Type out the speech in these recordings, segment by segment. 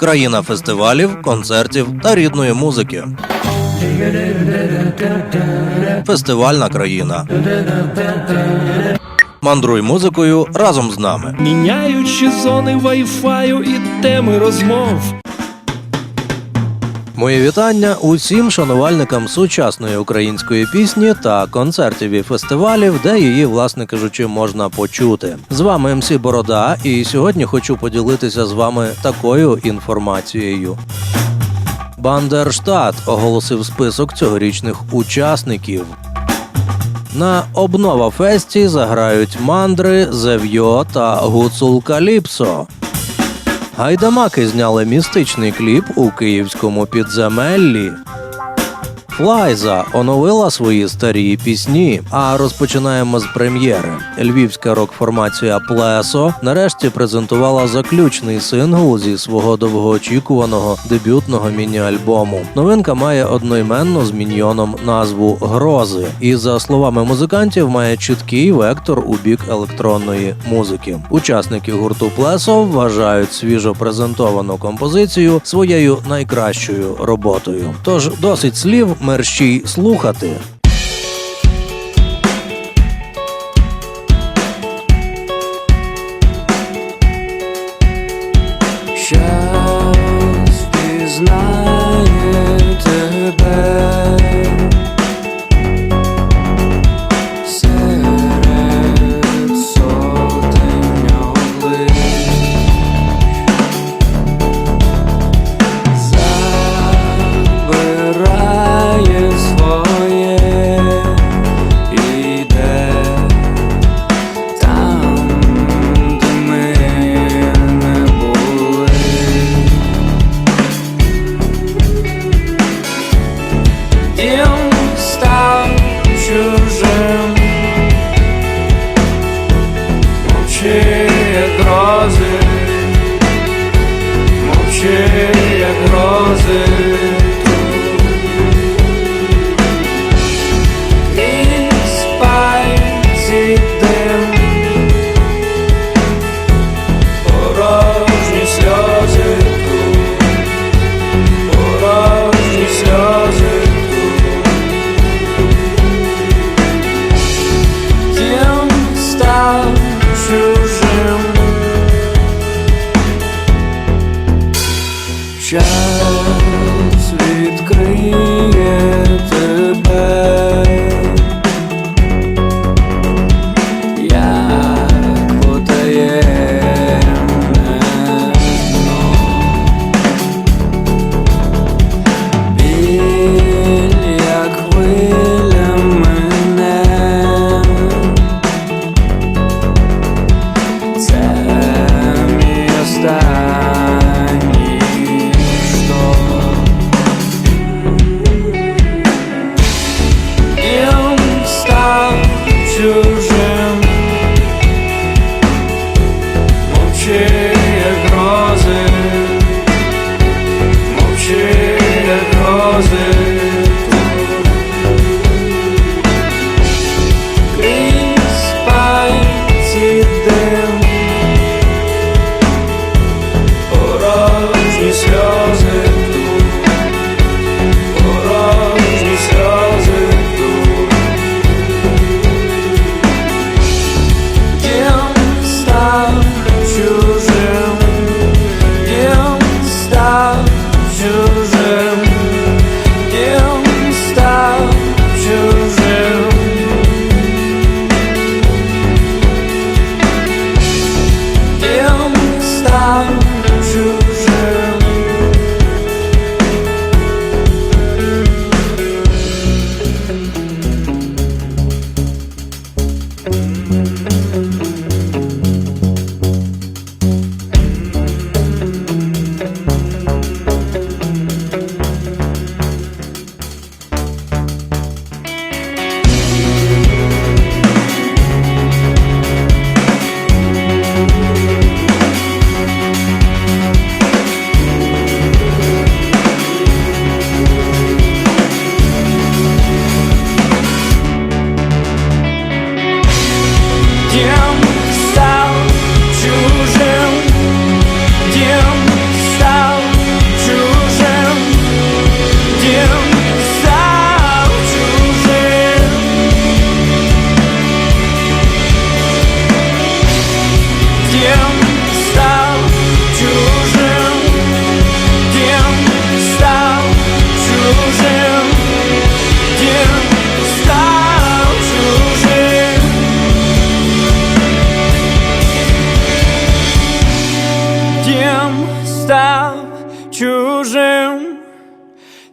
країна фестивалів, концертів та рідної музики. Фестивальна країна. Мандруй музикою разом з нами. Міняючи зони вайфаю і теми розмов. Мої вітання усім шанувальникам сучасної української пісні та концертів і фестивалів, де її, власне кажучи, можна почути. З вами МС Борода, і сьогодні хочу поділитися з вами такою інформацією. Бандерштат оголосив список цьогорічних учасників. На обнова фесті заграють мандри, Зев'йо та Гуцул Каліпсо. Гайдамаки зняли містичний кліп у київському підземеллі. Флайза оновила свої старі пісні. А розпочинаємо з прем'єри. Львівська рок-формація Плесо нарешті презентувала заключний сингл зі свого довгоочікуваного дебютного міні-альбому. Новинка має одноіменну з міньйоном назву Грози, і за словами музикантів, має чіткий вектор у бік електронної музики. Учасники гурту Плесо вважають свіжо презентовану композицію своєю найкращою роботою. Тож досить слів мерщій слухати.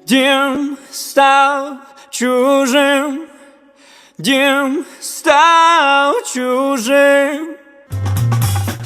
Дім стал чужим, дім стал чужим.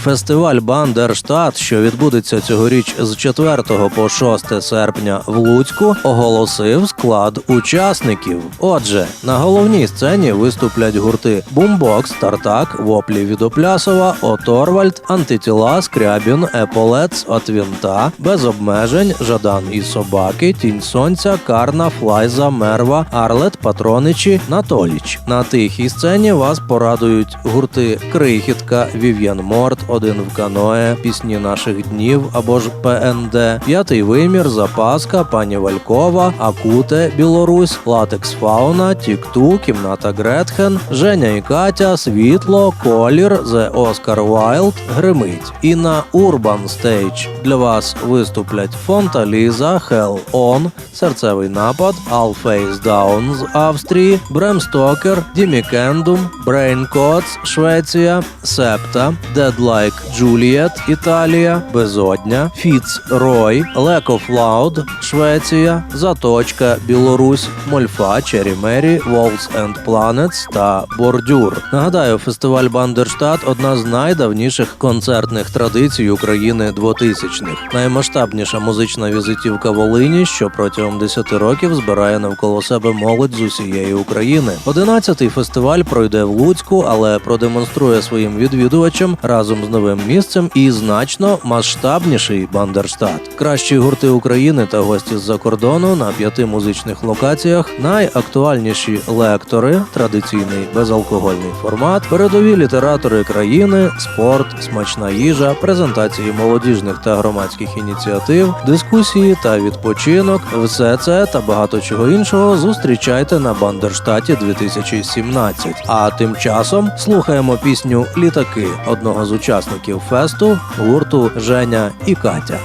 Фестиваль Бандерштат, що відбудеться цьогоріч з 4 по 6 серпня в Луцьку, оголосив склад учасників. Отже, на головній сцені виступлять гурти Бумбокс, Тартак, Воплі від Оплясова, Оторвальд, Антитіла, Скрябін, Еполец, Отвінта, Без обмежень, Жадан і Собаки, Тінь Сонця, Карна, Флайза, Мерва, Арлет, Патроничі, Натоліч. На тихій сцені вас порадують гурти Крихітка, Вів'ян Морт, Один в каное, Пісні наших днів або ж ПНД, П'ятий вимір, Запаска, Пані Валькова, Акуте, Білорусь, Латекс Фауна, Тік-Ту, Кімната Гретхен, Женя і Катя, Світло, Колір, The Oscar Wilde, Гримить. І на Urban Stage для вас виступлять Фонта Ліза, Hell On, Серцевий напад, All Face Down з Австрії, Брем Стокер, Дімі Кендум, Brain Codes, Швеція, Септа, Dead Like Juliet, Італія, Безодня, Фіц Рой, Lack of Loud, Швеція, Заточка, Білорусь, Мольфа, Чері Мері, Wolves and Planets та Бордюр. Нагадаю, фестиваль Бандерштат одна з найдавніших концертних традицій України 2000-х. Наймасштабніша музична візитівка Волині, що протягом 10 років збирає навколо себе молодь з усієї України. Одинадцятий фестиваль пройде в Луцьку, але продемонструє своїм відвідувачам разом з новим місцем і значно масштабніший Бандерштат. Кращі гурти України та гості з-за кордону на п'яти музичних локаціях, найактуальніші лектори, традиційний безалкогольний формат, передові літератори країни, спорт, смачна їжа, презентації молодіжних та громадських ініціатив, дискусії та відпочинок. Все це та багато чого іншого зустрічайте на Бандерштаті 2017. А тим часом слухаємо пісню Літаки одного з учасників фесту гурту Женя і Катя.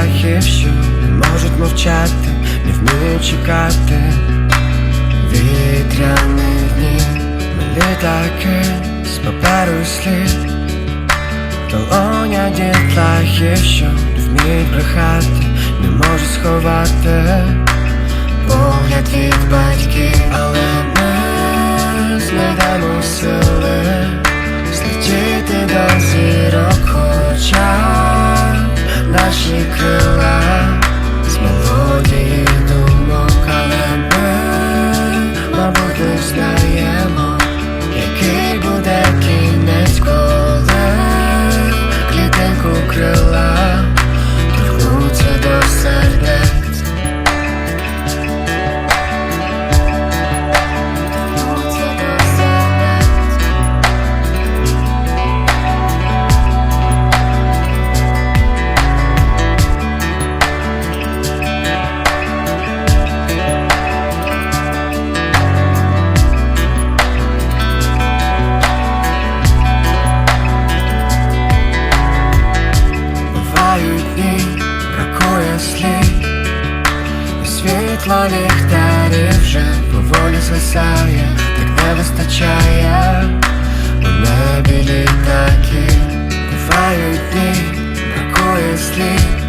Дітлахів, що не можуть мовчати, не вміють чекати. Вітряні дні Ми літаки з паперу слід. Долоня дітлахів, що не вміють брехати, не можуть сховати. Погляд від батьків, але ми знайдемо сили Злетіти до зірок, хоча наші крила з мелодії думок, але ми, мабуть, не знаємо, я У небі літаки бувають дні, бракує слів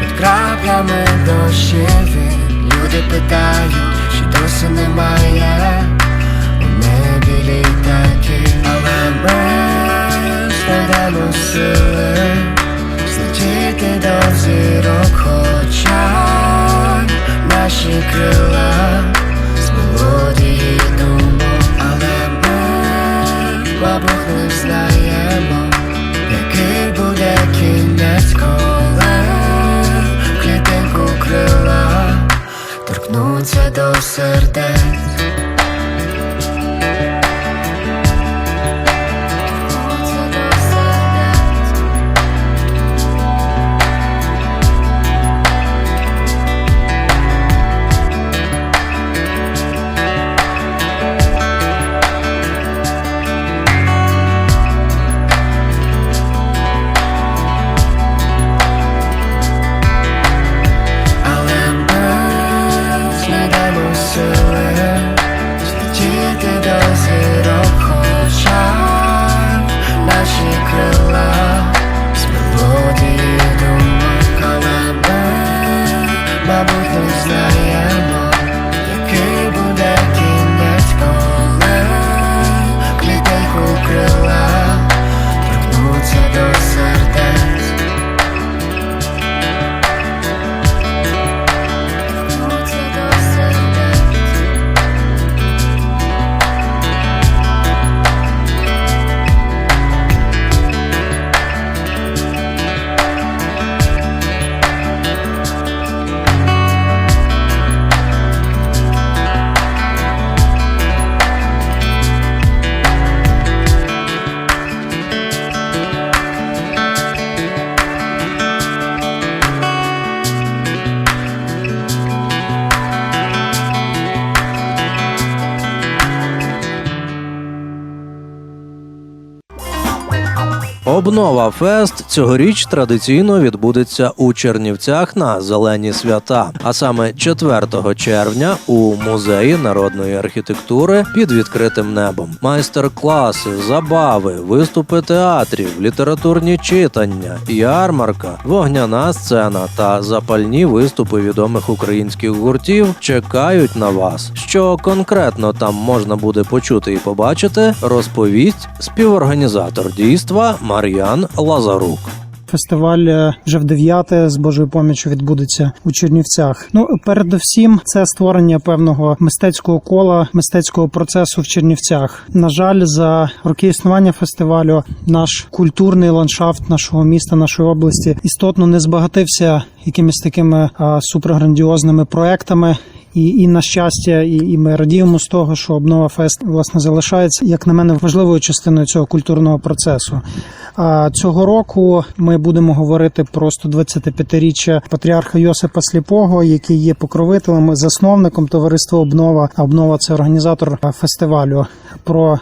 під краплями дощеві Люди питають, чи досі немає У небі літаки, але ми знайдемо сили Злетіти до зірок хоча наші крила з мелодії думки знаємо, який буде кінець, коли в клітинку крила торкнуться до сердець. Обнова Фест цьогоріч традиційно відбудеться у Чернівцях на зелені свята, а саме 4 червня у музеї народної архітектури під відкритим небом. Майстер-класи, забави, виступи театрів, літературні читання, ярмарка, вогняна сцена та запальні виступи відомих українських гуртів чекають на вас. Що конкретно там можна буде почути і побачити, розповість співорганізатор дійства Мар'ян Лазарук. Фестиваль е, вже в дев'яте з Божою поміччю відбудеться у Чернівцях. Ну передусім, це створення певного мистецького кола, мистецького процесу в Чернівцях. На жаль, за роки існування фестивалю наш культурний ландшафт нашого міста, нашої області істотно не збагатився якимись такими суперграндіозними проектами. І, і на щастя, і, і ми радіємо з того, що обнова фест власне залишається, як на мене, важливою частиною цього культурного процесу. А цього року ми будемо говорити про 125-річчя патріарха Йосипа Сліпого, який є покровителем, засновником товариства Обнова. Обнова це організатор фестивалю. Про е,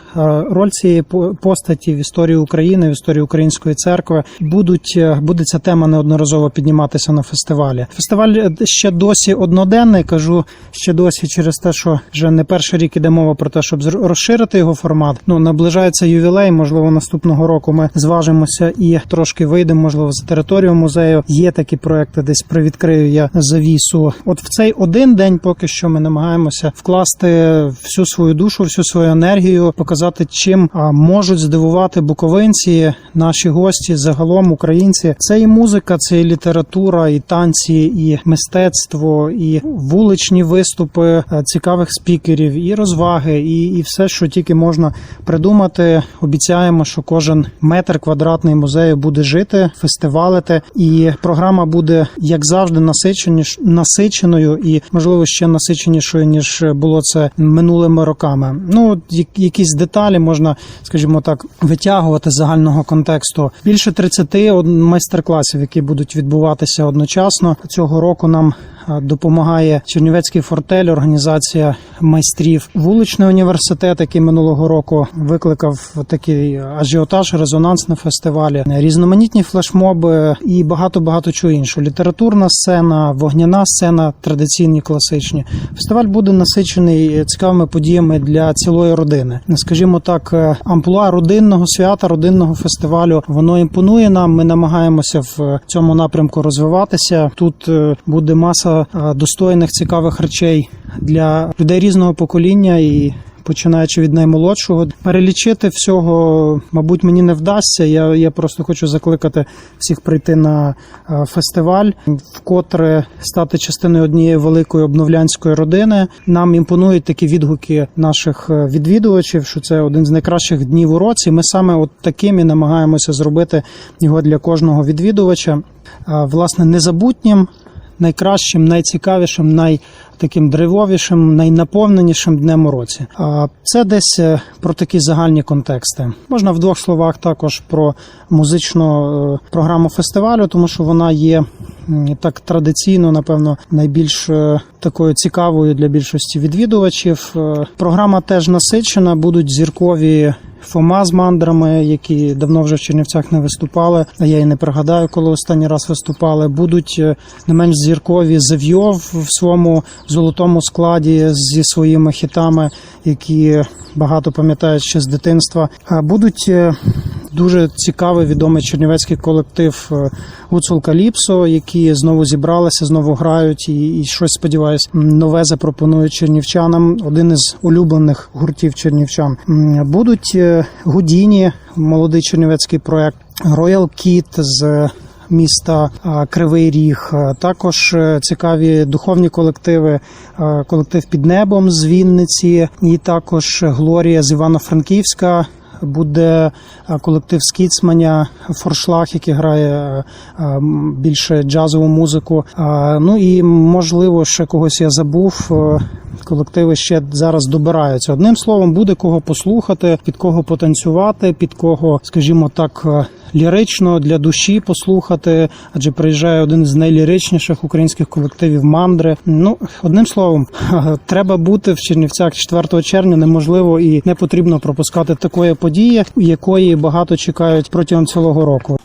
роль цієї постаті в історії України, в історії української церкви будуть е, буде ця тема неодноразово підніматися на фестивалі. Фестиваль е, ще досі одноденний. Кажу ще досі через те, що вже не перший рік іде мова про те, щоб розширити його формат. Ну наближається ювілей. Можливо, наступного року ми зважимося і трошки вийдемо. Можливо, за територію музею. Є такі проекти. Десь привідкрию я завісу. От в цей один день, поки що, ми намагаємося вкласти всю свою душу, всю свою енергію, показати, чим можуть здивувати буковинці, наші гості, загалом українці. Це і музика, це і література, і танці, і мистецтво, і вуличні виступи е, цікавих спікерів, і розваги, і, і все, що тільки можна придумати. Обіцяємо, що кожен метр квадратний музею буде жити, фестивалити, і програма буде як завжди насиченою і можливо ще насиченішою ніж було це минулими роками. Ну якісь деталі можна, скажімо так, витягувати з загального контексту. Більше 30 од- майстер-класів, які будуть відбуватися одночасно цього року. Нам допомагає Чернівецький фортель, організація майстрів, вуличний університет, який минулого року викликав такий ажіотаж, резонанс на фестивалі, різноманітні флешмоби і багато багато чого іншого. Літературна сцена, вогняна сцена, традиційні класичні. Фестиваль буде насичений цікавими подіями для цілої родини. Скажімо так, е, амплуа родинного свята, родинного фестивалю воно імпонує нам. Ми намагаємося в цьому напрямку розвиватися. Тут е, буде маса е, достойних цікавих речей для людей різного покоління і. починаючи від наймолодшого. Перелічити всього, мабуть, мені не вдасться. Я, я просто хочу закликати всіх прийти на е, фестиваль, вкотре стати частиною однієї великої обновлянської родини. Нам імпонують такі відгуки наших е, відвідувачів, що це один з найкращих днів у році. Ми саме от таким і намагаємося зробити його для кожного відвідувача. Власне, незабутнім, найкращим, найцікавішим, най таким драйвовішим, найнаповненішим днем у році. А це десь е, про такі загальні контексти. Можна в двох словах також про музичну е, програму фестивалю, тому що вона є так традиційно, напевно, найбільш е, такою цікавою для більшості відвідувачів. Програма теж насичена, будуть зіркові. Фома з мандрами, які давно вже в Чернівцях не виступали. А я і не пригадаю, коли останній раз виступали. Будуть не менш зіркові Зев'йов в своєму золотому складі зі своїми хітами, які багато пам'ятають ще з дитинства. Будуть е, дуже цікавий відомий чернівецький колектив е, Гуцул Каліпсо, які знову зібралися, знову грають і, і щось сподіваюсь, нове запропонують чернівчанам. Один із улюблених гуртів чернівчан. Будуть е, Гудіні, молодий чернівецький проект, Royal Kit з міста Кривий Ріг. Також е, цікаві духовні колективи, колектив під небом з Вінниці, і також Глорія з Івано-Франківська. Буде колектив Скіцманя Форшлаг, який грає більше джазову музику. Ну і можливо ще когось я забув. Е, Колективи ще зараз добираються. Одним словом, буде кого послухати, під кого потанцювати, під кого, скажімо так, е, лірично для душі послухати, адже приїжджає один з найліричніших українських колективів мандри. Ну, одним словом, треба бути в Чернівцях 4 червня. Неможливо і не потрібно пропускати такої події, якої багато чекають протягом цілого року.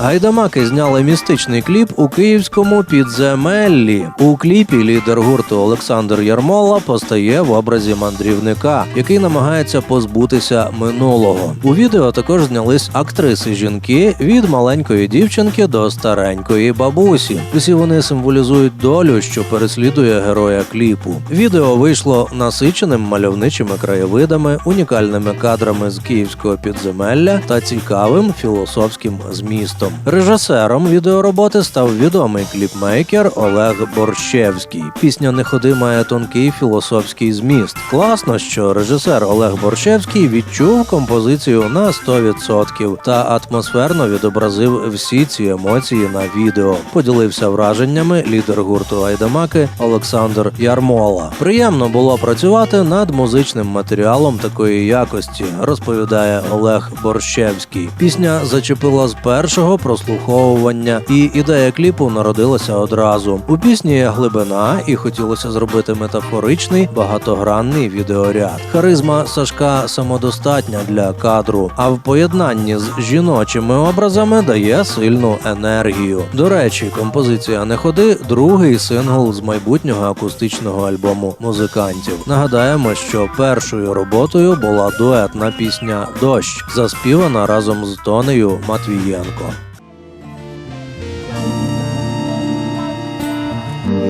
Гайдамаки зняли містичний кліп у київському підземеллі. У кліпі лідер гурту Олександр Ярмола постає в образі мандрівника, який намагається позбутися минулого. У відео також знялись актриси жінки від маленької дівчинки до старенької бабусі. Усі вони символізують долю, що переслідує героя кліпу. Відео вийшло насиченим мальовничими краєвидами, унікальними кадрами з київського підземелля та цікавим філософським змістом. Режисером відеороботи став відомий кліпмейкер Олег Борщевський. Пісня Не ходи має тонкий філософський зміст. Класно, що режисер Олег Борщевський відчув композицію на 100% та атмосферно відобразив всі ці емоції на відео. Поділився враженнями лідер гурту Айдамаки Олександр Ярмола. Приємно було працювати над музичним матеріалом такої якості, розповідає Олег Борщевський. Пісня зачепила з першого прослуховування, і ідея кліпу народилася одразу. У пісні є глибина, і хотілося зробити метафоричний багатогранний відеоряд. Харизма Сашка самодостатня для кадру, а в поєднанні з жіночими образами дає сильну енергію. До речі, композиція не ходи другий сингл з майбутнього акустичного альбому музикантів. Нагадаємо, що першою роботою була дуетна пісня Дощ, заспівана разом з Тонею Матвієнко.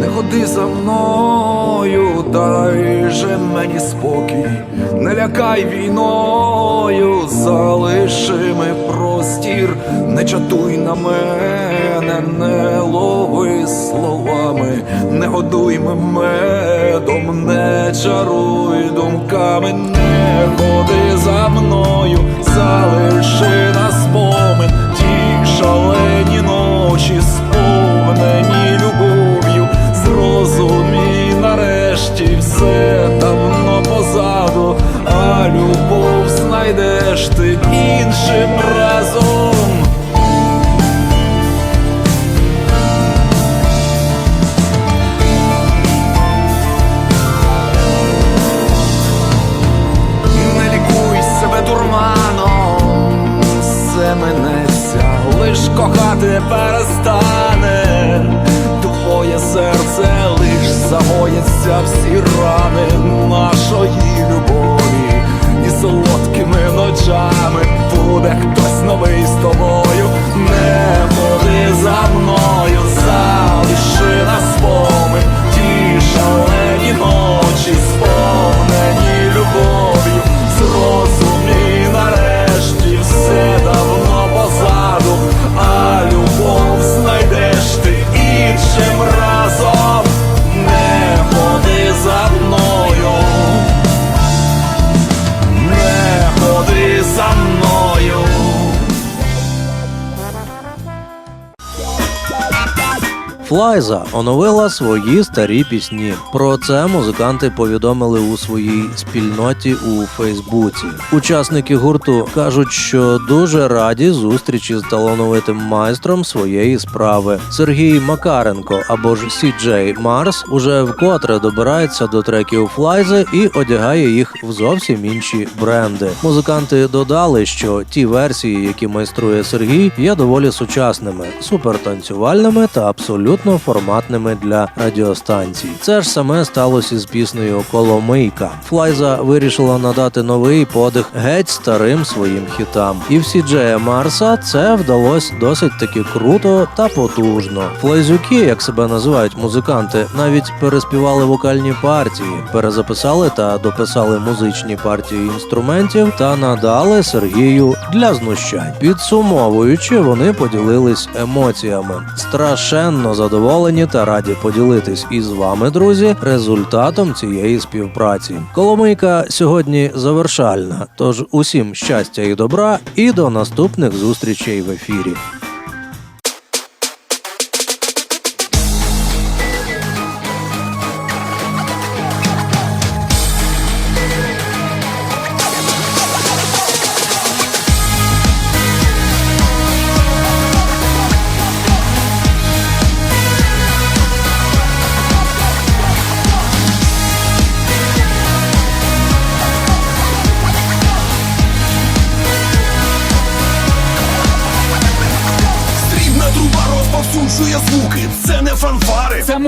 Не ходи за мною, дай же мені спокій, не лякай війною, залиши ми простір, не чатуй на мене, не лови словами, не годуй медом, не чаруй думками, не ходи за мною, залиши на все давно позаду, а любов знайдеш ти іншим разом. Флайза оновила свої старі пісні. Про це музиканти повідомили у своїй спільноті у Фейсбуці. Учасники гурту кажуть, що дуже раді зустрічі з талановитим майстром своєї справи. Сергій Макаренко або ж Сіджей Марс уже вкотре добирається до треків Флайзи і одягає їх в зовсім інші бренди. Музиканти додали, що ті версії, які майструє Сергій, є доволі сучасними, супертанцювальними та абсолютно форматними для радіостанцій. Це ж саме сталося із піснею Коломийка. Флайза вирішила надати новий подих геть старим своїм хітам. І всі Джея Марса це вдалося досить таки круто та потужно. Флайзюки, як себе називають музиканти, навіть переспівали вокальні партії, перезаписали та дописали музичні партії інструментів та надали Сергію для знущань. Підсумовуючи, вони поділились емоціями. Страшенно задоволені та раді поділитись із вами, друзі, результатом цієї співпраці. Коломийка сьогодні завершальна. Тож усім щастя і добра, і до наступних зустрічей в ефірі.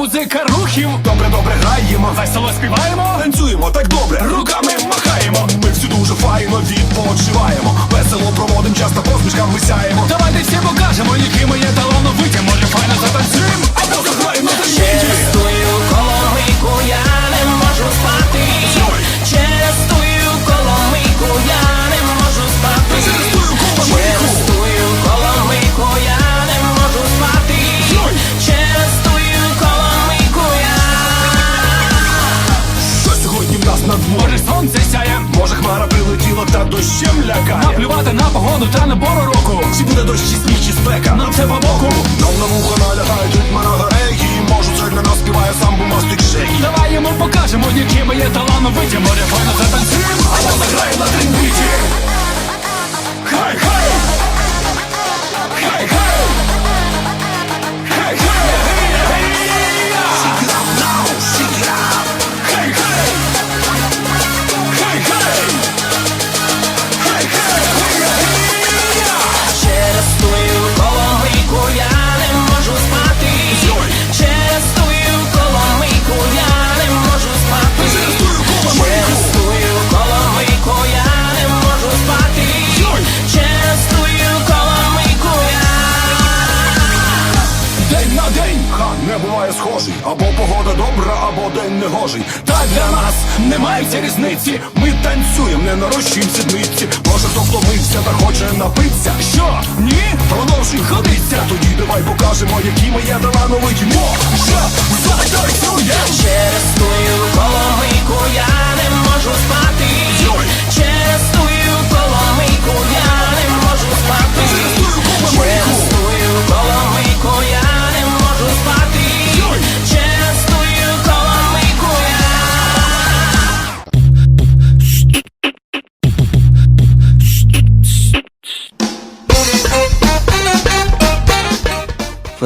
Музика рухів. Добре, добре граємо, Весело співаємо.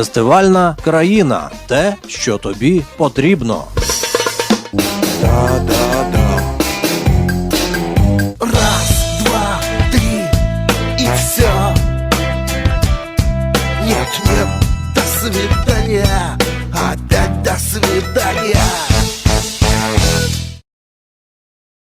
Фестивальна країна те, що тобі потрібно.